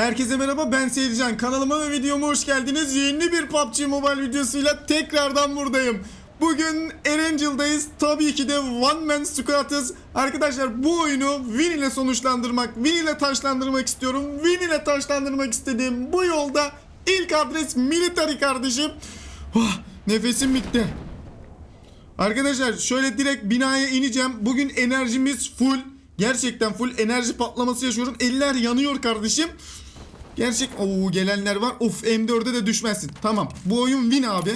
Herkese merhaba ben Seyircan. Kanalıma ve videoma hoş geldiniz. Yeni bir PUBG Mobile videosuyla tekrardan buradayım. Bugün Erangel'dayız. Tabii ki de One Man Squad'ız. Arkadaşlar bu oyunu win ile sonuçlandırmak, win ile taşlandırmak istiyorum. Win ile taşlandırmak istediğim bu yolda ilk adres military kardeşim. Oh, nefesim bitti. Arkadaşlar şöyle direkt binaya ineceğim. Bugün enerjimiz full. Gerçekten full enerji patlaması yaşıyorum. Eller yanıyor kardeşim. Gerçek Oo gelenler var. Of M4'e de düşmezsin. Tamam. Bu oyun win abi.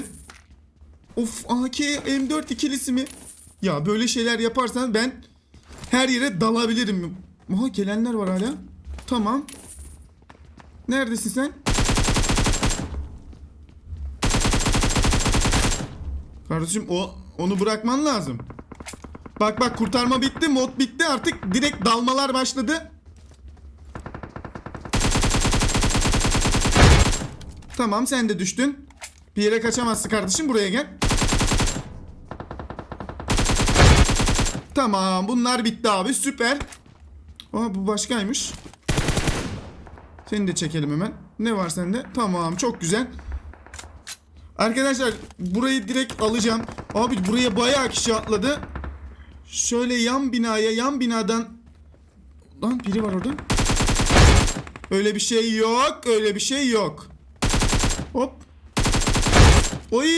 Of AK M4 ikilisi mi? Ya böyle şeyler yaparsan ben her yere dalabilirim. Aha gelenler var hala. Tamam. Neredesin sen? Kardeşim o onu bırakman lazım. Bak bak kurtarma bitti, mod bitti artık direkt dalmalar başladı. Tamam sen de düştün. Bir yere kaçamazsın kardeşim buraya gel. Tamam bunlar bitti abi süper. Aa bu başkaymış. Seni de çekelim hemen. Ne var sende? Tamam çok güzel. Arkadaşlar burayı direkt alacağım. Abi buraya bayağı kişi atladı. Şöyle yan binaya yan binadan Lan biri var orada. Öyle bir şey yok. Öyle bir şey yok. Oy!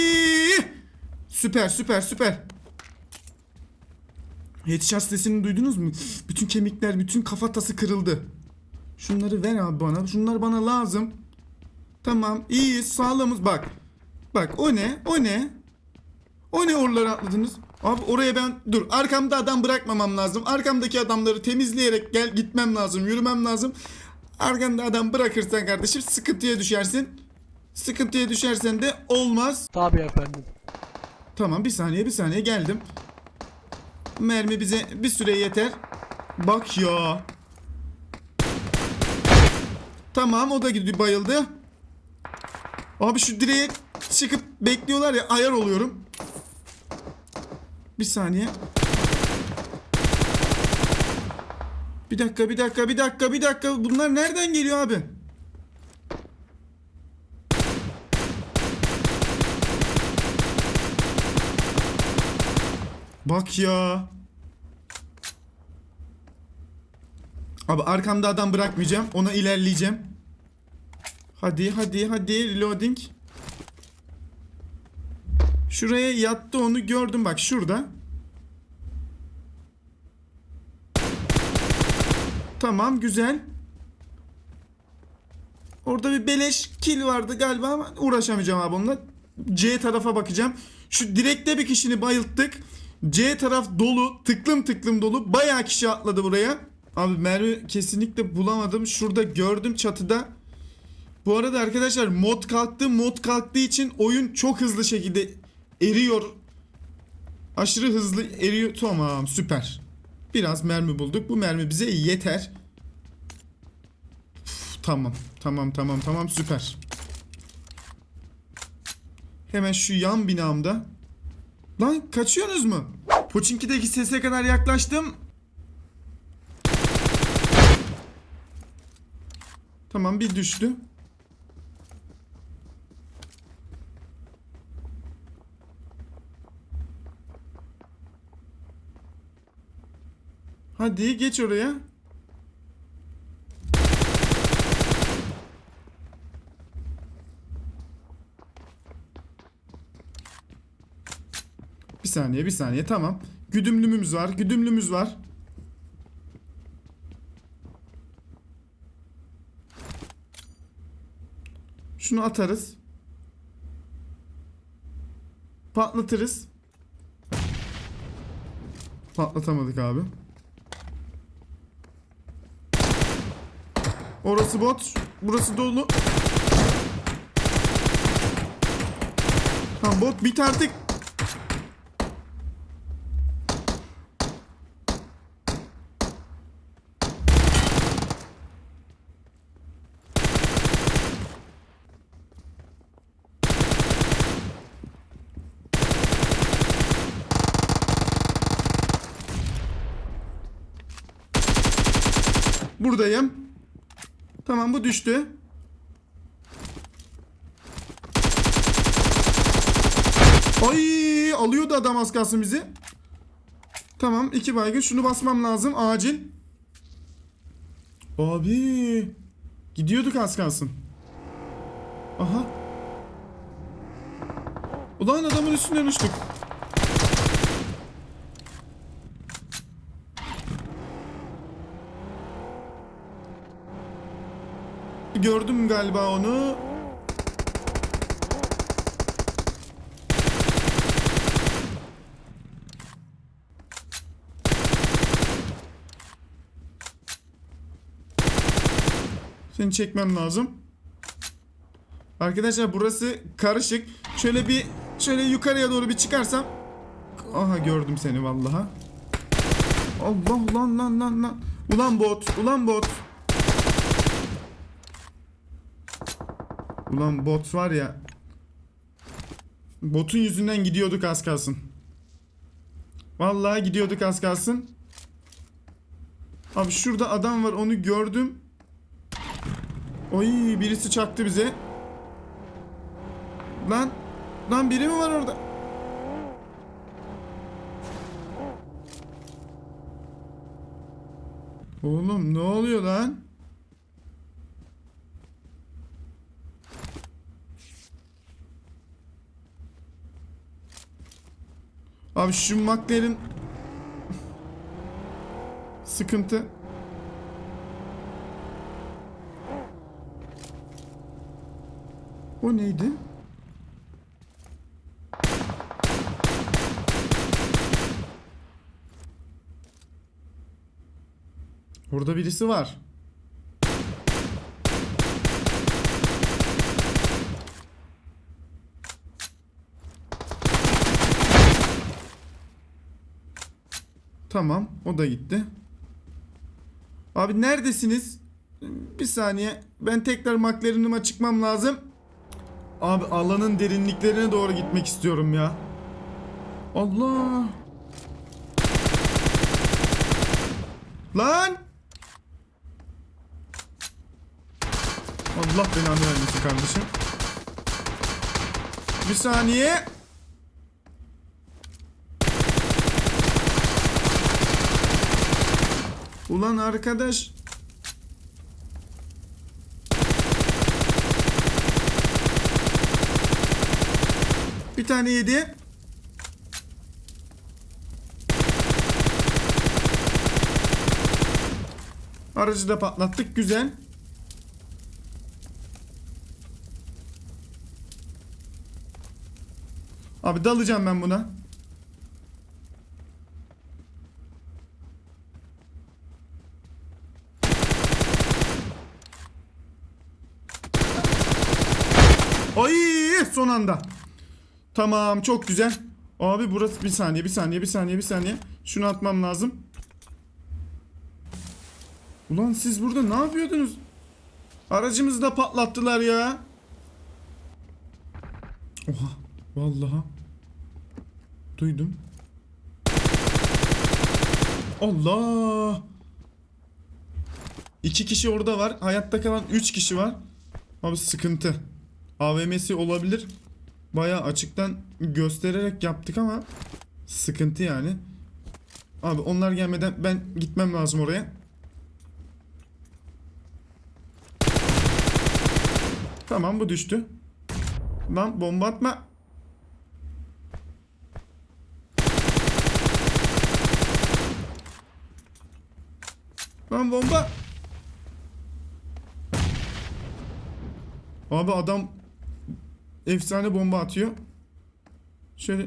Süper süper süper. Headshot sesini duydunuz mu? Bütün kemikler, bütün kafatası kırıldı. Şunları ver abi bana. Şunlar bana lazım. Tamam, iyiyiz, sağlamız. Bak. Bak o ne? O ne? O ne oralara atladınız? Abi oraya ben dur arkamda adam bırakmamam lazım. Arkamdaki adamları temizleyerek gel gitmem lazım. Yürümem lazım. Arkanda adam bırakırsan kardeşim sıkıntıya düşersin. Sıkıntıya düşersen de olmaz. Tabii efendim. Tamam bir saniye bir saniye geldim. Mermi bize bir süre yeter. Bak ya. Tamam o da gidiyor bayıldı. Abi şu direğe çıkıp bekliyorlar ya ayar oluyorum. Bir saniye. Bir dakika bir dakika bir dakika bir dakika bunlar nereden geliyor abi? Bak ya. Abi arkamda adam bırakmayacağım. Ona ilerleyeceğim. Hadi hadi hadi reloading. Şuraya yattı onu gördüm bak şurada. Tamam güzel. Orada bir beleş kill vardı galiba ama uğraşamayacağım abi onunla. C tarafa bakacağım. Şu direkte bir kişini bayılttık. C taraf dolu. Tıklım tıklım dolu. Bayağı kişi atladı buraya. Abi mermi kesinlikle bulamadım. Şurada gördüm çatıda. Bu arada arkadaşlar mod kalktı. Mod kalktığı için oyun çok hızlı şekilde eriyor. Aşırı hızlı eriyor. Tamam süper. Biraz mermi bulduk. Bu mermi bize yeter. Uf, tamam. Tamam tamam tamam süper. Hemen şu yan binamda. Lan kaçıyorsunuz mu? Poçinki'deki sese kadar yaklaştım. Tamam bir düştü. Hadi geç oraya. Bir saniye bir saniye tamam. Güdümlümüz var güdümlümüz var. Şunu atarız. Patlatırız. Patlatamadık abi. Orası bot. Burası dolu. Tamam bot bit artık. Buradayım. Tamam bu düştü. Ay alıyordu adam az kalsın bizi. Tamam iki baygın şunu basmam lazım acil. Abi gidiyorduk az kalsın. Aha. Ulan adamın üstünden uçtuk. Gördüm galiba onu. Seni çekmem lazım. Arkadaşlar burası karışık. Şöyle bir şöyle yukarıya doğru bir çıkarsam. Aha gördüm seni vallaha. Allah lan lan lan lan. Ulan bot, ulan bot. Ulan bot var ya. Botun yüzünden gidiyorduk az kalsın. Vallahi gidiyorduk az kalsın. Abi şurada adam var onu gördüm. Oy birisi çaktı bize. Lan lan biri mi var orada? Oğlum ne oluyor lan? Abi şu McLaren sıkıntı. O neydi? Orada birisi var. Tamam, o da gitti. Abi neredesiniz? Bir saniye. Ben tekrar McLaren'ıma çıkmam lazım. Abi alanın derinliklerine doğru gitmek istiyorum ya. Allah. Lan. Allah belanı vermesin kardeşim. Bir saniye. Ulan arkadaş. Bir tane yedi. Aracı da patlattık. Güzel. Abi dalacağım ben buna. Ay son anda. Tamam çok güzel. Abi burası bir saniye bir saniye bir saniye bir saniye. Şunu atmam lazım. Ulan siz burada ne yapıyordunuz? Aracımızı da patlattılar ya. Oha vallahi. Duydum. Allah. İki kişi orada var. Hayatta kalan üç kişi var. Abi sıkıntı. AVM'si olabilir. Baya açıktan göstererek yaptık ama sıkıntı yani. Abi onlar gelmeden ben gitmem lazım oraya. Tamam bu düştü. Lan bomba atma. Lan bomba. Abi adam efsane bomba atıyor. Şöyle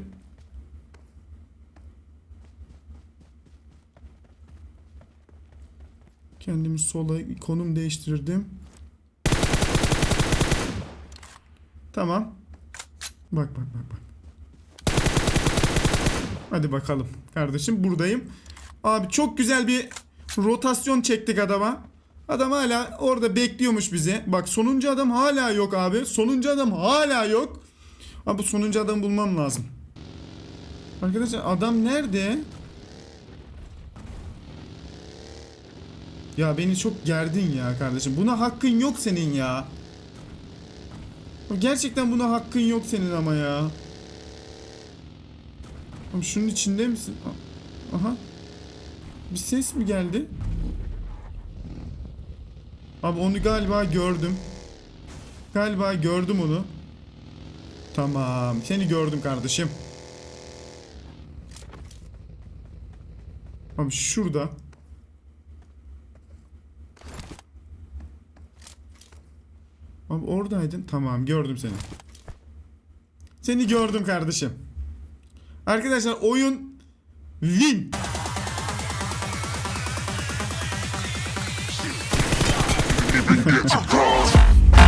kendimi sola konum değiştirdim. Tamam. Bak bak bak bak. Hadi bakalım kardeşim buradayım. Abi çok güzel bir rotasyon çektik adama. Adam hala orada bekliyormuş bizi. Bak sonuncu adam hala yok abi. Sonuncu adam hala yok. Abi bu sonuncu adamı bulmam lazım. Arkadaşlar adam nerede? Ya beni çok gerdin ya kardeşim. Buna hakkın yok senin ya. Gerçekten buna hakkın yok senin ama ya. Şunun içinde misin? Aha. Bir ses mi geldi? Abi onu galiba gördüm. Galiba gördüm onu. Tamam. Seni gördüm kardeşim. Abi şurada. Abi oradaydın. Tamam gördüm seni. Seni gördüm kardeşim. Arkadaşlar oyun win.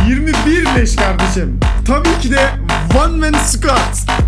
...21 leş kardeşim. Tabii ki de One Man Squad.